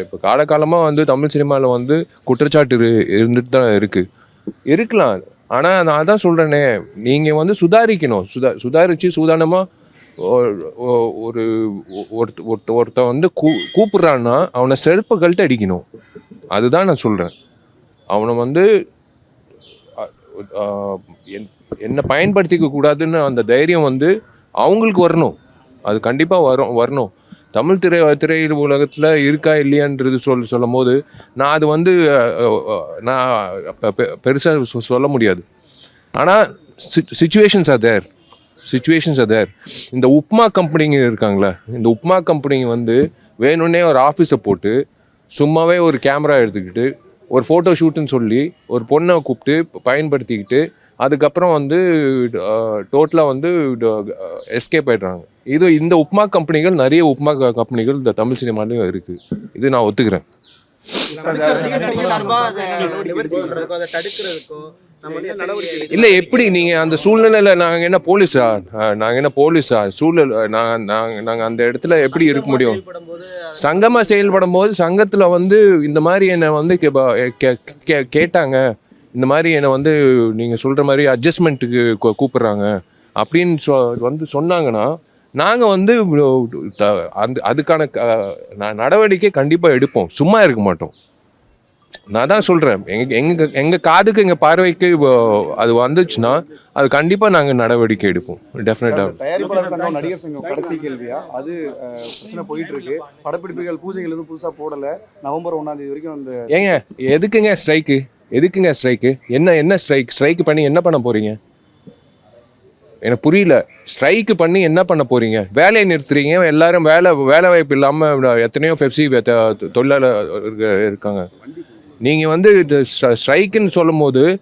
இப்போ காலகாலமாக வந்து தமிழ் சினிமாவில் வந்து குற்றச்சாட்டு இரு இருந்துட்டு தான் இருக்குது இருக்கலாம். ஆனால் நான் தான் சொல்கிறேனே நீங்கள் வந்து சுதாரிக்கணும். சுதா சுதாரித்து சூதானமாக ஒரு ஒருத்த ஒருத்த ஒருத்தன் வந்து கூ கூப்பிட்றான்னா அவனை செருப்பை கழட்டி அடிக்கணும். அதுதான் நான் சொல்கிறேன் அவனை வந்து என்- என்னை பயன்படுத்திக்க கூடாதுன்னு அந்த தைரியம் வந்து அவங்களுக்கு வரணும். அது கண்டிப்பாக வரும் வரணும். தமிழ் திரை திரை உலகத்தில் இருக்கா இல்லையான்றது சொல் சொல்லும் போது நான் அது வந்து நான் பெருசாக சொல்ல முடியாது. ஆனால் situations are there situations are there இந்த உப்மா கம்பெனிங்க இருக்காங்களே இந்த உப்மா கம்பெனிங்க வந்து வேணும்னே ஒரு ஆஃபீஸை போட்டு சும்மாவே ஒரு கேமரா எடுத்துக்கிட்டு ஒரு ஃபோட்டோ ஷூட்டுன்னு சொல்லி ஒரு பொண்ணை கூப்பிட்டு பயன்படுத்திக்கிட்டு அதுக்கப்புறம் வந்து டோட்டலாக வந்து எஸ்கேப் ஆயிடுறாங்க. இது இந்த உப்மா கம்பெனிகள் நிறைய உப்மா க- கம்பெனிகள் இந்த தமிழ் சினிமாலையும் இருக்குது இது நான் ஒத்துக்கிறேன். இல்ல இல்லை எப்படி நீங்கள் அந்த சூழ்நிலையில் நாங்கள் என்ன போலீஸா நாங்கள் என்ன போலீஸா சூழ்நிலை நாங்க நாங்கள் நாங்கள் அந்த இடத்துல எப்படி இருக்க முடியும்? சங்கமா சங்கமாக செயல்படும் போது சங்கத்தில் வந்து இந்த மாதிரி என்னை வந்து கே- கே- கேட்டாங்க. இந்த மாதிரி என்னை வந்து நீங்கள் சொல்கிற மாதிரி அட்ஜஸ்ட்மெண்ட்டுக்கு கூப்பிட்றாங்க. அப்படின்னு சொ வந்து சொன்னாங்கன்னா நாங்கள் வந்து அந்த அதுக்கான நடவடிக்கை கண்டிப்பாக எடுப்போம். சும்மா இருக்க மாட்டோம். நான் தான் சொல்கிறேன் எங்க எங்க எங்கள் காதுக்கு எங்கள் பார்வைக்கு அது வந்துச்சுன்னா அது கண்டிப்பாக நாங்கள் நடவடிக்கை எடுப்போம். டெஃபினட்டாக தயாரிப்பாளர் சங்கம் நடிகர் சங்கம் கடைசி கேள்வியா? அது பிரச்சனை போயிட்டு இருக்கு படப்பிடிப்புகள் பூஜைகள் எதுவும் புதுசா போடல. நவம்பர் ஒண்ணாம் தேதி வரைக்கும் அந்த ஏங்க எதுக்குங்க ஸ்ட்ரைக்கு எதுக்குங்க ஸ்ட்ரைக்கு என்ன என்ன ஸ்ட்ரைக் ஸ்ட்ரைக் பண்ணி என்ன பண்ண போகிறீங்க எனக்கு புரியல. ஸ்ட்ரைக்கு பண்ணி என்ன பண்ண போகிறீங்க வேலையை நிறுத்துறீங்க. எல்லாரும் வேலை வேலை வாய்ப்பு இல்லாமல் எத்தனையோ பெப்சி தொழிலாளர் இருக்காங்க. நீங்கள் வந்து ஸ்ட்ரைக்குன்னு சொல்லும் போது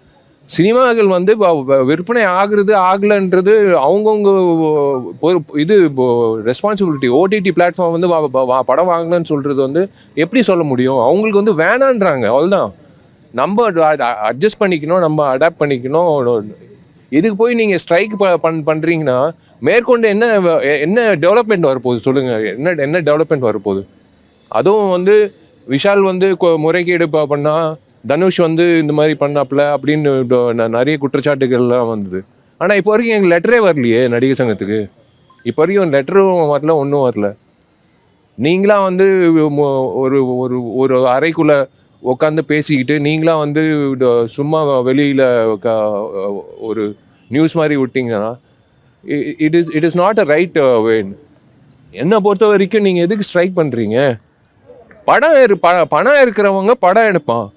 சினிமாக்கள் வந்து வ- விற்பனை ஆகுறது ஆகலைன்றது அவங்கவுங்க இது ரெஸ்பான்சிபிலிட்டி ஓடிடி பிளாட்ஃபார்ம் வந்து வா- வா- படம் வாங்கலன்னு சொல்கிறது வந்து எப்படி சொல்ல முடியும்? அவங்களுக்கு வந்து வேணான்றாங்க. அவ்வளோதான் நம்ம அட்ஜஸ்ட் பண்ணிக்கணும் நம்ம அடாப்ட் பண்ணிக்கணும். இதுக்கு போய் நீங்கள் ஸ்ட்ரைக் பண் பண்ணுறீங்கன்னா மேற்கொண்டு என்ன வ- என்ன டெவலப்மெண்ட் வரப்போகுது சொல்லுங்கள் என்ன என்ன டெவலப்மெண்ட் வரப்போகுது? அதுவும் வந்து விஷால் வந்து கொ- முறைகேடு பண்ணால் தனுஷ் வந்து இந்த மாதிரி பண்ணாப்ல அப்படின்னு நிறைய குற்றச்சாட்டுகள்லாம் வந்தது. ஆனால் இப்போ வரைக்கும் எங்கள் லெட்டரே வரலையே நடிகர் சங்கத்துக்கு. இப்போ வரைக்கும் லெட்டரும் வரல ஒன்றும் வரல. நீங்களாம் வந்து ஒரு ஒரு ஒரு அறைக்குள்ளே உட்காந்து பேசிக்கிட்டு நீங்களா வந்து சும்மா வெளியில் ஒரு நியூஸ் மாதிரி விட்டீங்கன்னா it is it is not a right one என்னை பொறுத்த வரைக்கும் நீங்கள் எதுக்கு ஸ்ட்ரைக் பண்ணுறீங்க படம் இரு ப- பணம் இருக்கிறவங்க படம் எடுப்பான்.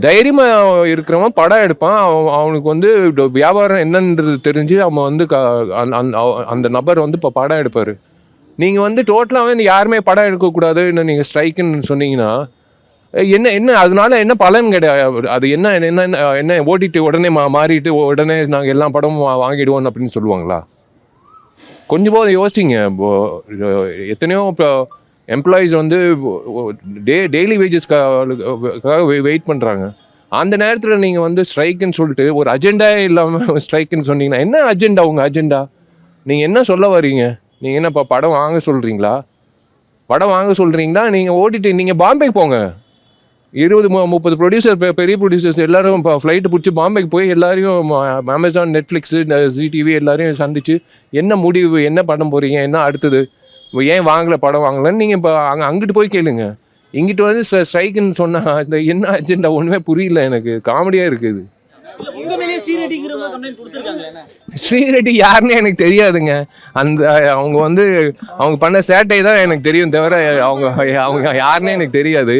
தைரியமாக இருக்கிறவன் படம் எடுப்பான். அவன் அவனுக்கு வந்து வியாபாரம் என்னன்றது தெரிஞ்சு அவன் வந்து க- அந்த- அந்த அவ- அந்த நபர் வந்து இப்போ படம் எடுப்பார். நீங்கள் வந்து டோட்டலாகவே யாருமே படம் எடுக்கக்கூடாதுன்னு நீங்கள் ஸ்ட்ரைக்குன்னு சொன்னீங்கன்னா என்ன என்ன அதனால என்ன பலன் கிடையாது அது என்ன என்ன என்ன ஓடிட்டு உடனே மா மாறிட்டு உடனே நாங்கள் எல்லா படமும் வாங்கிடுவோம் அப்படின்னு சொல்லுவாங்களா? கொஞ்சம் போது யோசிங்க. எத்தனையோ இப்போ எம்ப்ளாயீஸ் வந்து டே டெய்லி வேஜஸ்க்காக வெயிட் பண்ணுறாங்க அந்த நேரத்தில் நீங்கள் வந்து ஸ்ட்ரைக்குன்னு சொல்லிட்டு ஒரு அஜெண்டா இல்லாமல் ஸ்ட்ரைக்குன்னு சொன்னீங்கன்னா என்ன அஜெண்டா உங்கள் அஜெண்டா நீங்கள் என்ன சொல்ல வரீங்க நீங்கள் என்ன இப்போ படம் வாங்க சொல்கிறீங்களா படம் வாங்க சொல்கிறீங்களா நீங்கள் ஓடிட்டு நீங்கள் பாம்பேக்கு போங்க. இருபது மு- முப்பது ப்ரொடியூசர் பெரிய ப்ரொடியூசர்ஸ் எல்லாரும் இப்போ ஃப்ளைட்டு பிடிச்சி பாம்பேக்கு போய் எல்லாரையும் அமேசான் நெட்ஃப்ளிக்ஸு ஜிடிவி எல்லாரையும் சந்திச்சு என்ன முடிவு என்ன பண்ண போகிறீங்க என்ன அடுத்தது? ஏன் வாங்கலை படம் வாங்கலைன்னு நீங்கள் இப்போ அங்கே அங்கிட்டு போய் கேளுங்க. இங்கிட்டு வந்து ஸ்ட்ரைக்குன்னு சொன்னால் இந்த என்ன அஜெண்டா ஒன்றுமே புரியல எனக்கு. காமெடியாக இருக்குது ஸ்ரீரெட்டி யாருன்னு எனக்கு தெரியாதுங்க. அந்த அவங்க வந்து அவங்க பண்ண சேட்டை தான் எனக்கு தெரியும் தவிர அவங்க அவங்க யாருன்னே எனக்கு தெரியாது.